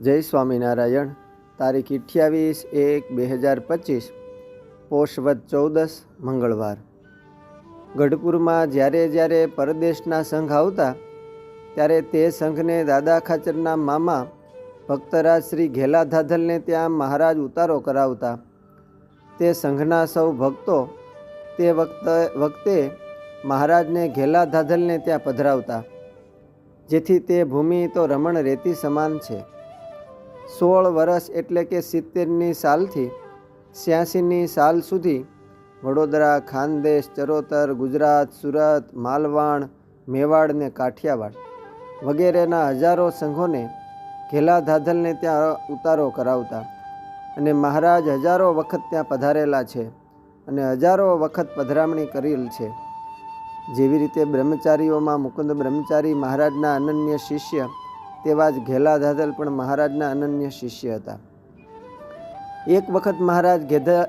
જય સ્વામિનારાયણ. તારીખ અઠ્યાવીસ એક બે હજાર પચીસ પોષવદ ચૌદસ, મંગળવાર. ગઢપુરમાં જ્યારે જ્યારે પરદેશના સંઘ આવતા, ત્યારે તે સંઘને દાદા ખાચરના મામા ભક્તરાજ શ્રી ઘેલા ધાધલને ત્યાં મહારાજ ઉતારો કરાવતા. તે સંઘના સૌ ભક્તો તે વખતે વખતે મહારાજને ઘેલા ધાધલને ત્યાં પધરાવતા. જેથી તે ભૂમિ તો રમણ રેતી સમાન છે. સોળ વર્ષ એટલે કે સિત્તેરની સાલથી છ્યાસીની સાલ સુધી વડોદરા, ખાનદેશ, ચરોતર, ગુજરાત, સુરત, માલવાણ મેવાડ ને કાઠિયાવાડ વગેરેના હજારો સંઘોને ઘેલા ધાધલને ત્યાં ઉતારો કરાવતા અને મહારાજ હજારો વખત ત્યાં પધારેલા છે અને હજારો વખત પધરામણી કરેલ છે. જેવી રીતે બ્રહ્મચારીઓમાં મુકુંદ બ્રહ્મચારી મહારાજના અનન્ય શિષ્ય તેવા જ ઘેલા ધાધલ પણ મહારાજના અનન્ય શિષ્ય હતા. એક વખત મહારાજ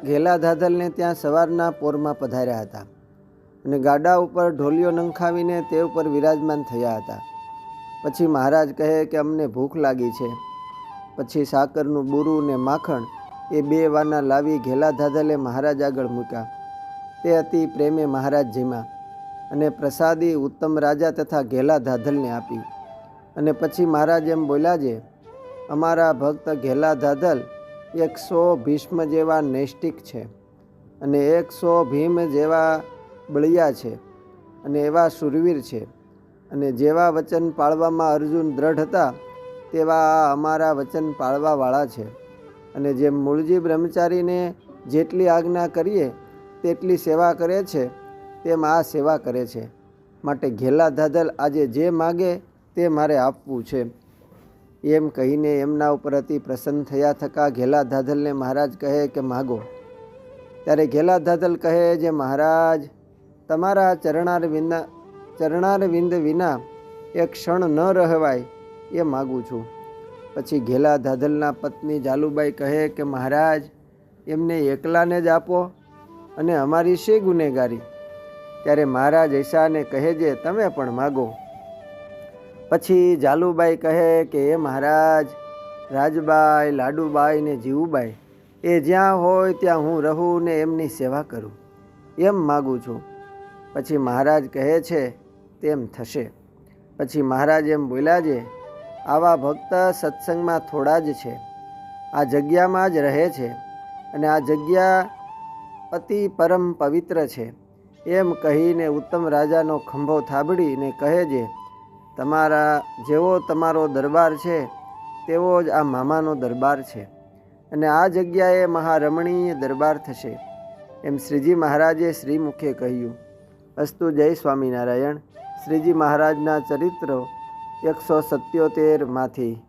ઘેલા ધાધલને ત્યાં સવારના પોરમાં પધાર્યા હતા અને ગાડા ઉપર ઢોલિયો નંખાવીને તે ઉપર વિરાજમાન થયા હતા. પછી મહારાજ કહે કે અમને ભૂખ લાગી છે. પછી સાકરનું બુરું ને માખણ એ બે વાના લાવી ઘેલા ધાધલે મહારાજ આગળ મૂક્યા. તે અતિ પ્રેમે મહારાજ જીમા અને પ્રસાદી ઉત્તમ રાજા તથા ઘેલા ધાધલને આપી. અને પછી મહારાજ એમ બોલ્યા છે, અમારા ભક્ત ઘેલા ધાધલ એકસો ભીષ્મ જેવા નૈષ્ટિક છે અને એકસો ભીમ જેવા બળિયા છે અને એવા શુરવીર છે અને જેવા વચન પાળવામાં અર્જુન દ્રઢ હતા, તેવા આ અમારા વચન પાળવાવાળા છે. અને જેમ મૂળજી બ્રહ્મચારીને જેટલી આજ્ઞા કરીએ, તેટલી સેવા કરે છે, તેમ આ સેવા કરે છે. માટે ઘેલા ધાધલ આજે જે માગે તે મારે આપવું છે. એમ કહીને એમના ઉપર અતિ પ્રસન્ન થયા થકા ઘેલા ધાધલને મહારાજ કહે કે, માગો. ત્યારે ઘેલા ધાધલ કહે જે, મહારાજ, તમારા ચરણાર વિના ચરણાર વિંદ વિના એક ક્ષણ ન રહેવાય, એ માગું છું. પછી ઘેલા ધાધલના પત્ની જાલુબાઈ કહે કે, મહારાજ, એમને એકલાને જ આપો અને અમારી છે ગુનેગારી. ત્યારે મહારાજ ઈશાને કહે જે, તમે પણ માગો. પછી જાલુબાઈ કહે કે, એ મહારાજ, રાજબાઈ લાડુબાઈ ને જીવુબાઈ, એ જ્યાં હોય ત્યાં હું રહું ને એમની સેવા કરું. એમ માગું છું. પછી મહારાજ કહે છે, તેમ થશે. પછી મહારાજ એમ બોલ્યા છે, આવા ભક્ત સત્સંગમાં થોડા જ છે. આ જગ્યામાં જ રહે છે અને આ જગ્યા અતિ પરમ પવિત્ર છે. એમ કહીને ઉત્તમ રાજાનો ખંભો થાબડીને કહે છે તમારા જેવો તમારો દરબાર છે, તેવો જ આ મામાનો દરબાર છે. અને આ જગ્યાએ મહારમણીય દરબાર થશે, એમ શ્રીજી મહારાજે શ્રીમુખે કહ્યું. અસ્તુ જય સ્વામિનારાયણ. શ્રીજી મહારાજના ચરિત્રો એકસો સત્યોતેરમાંથી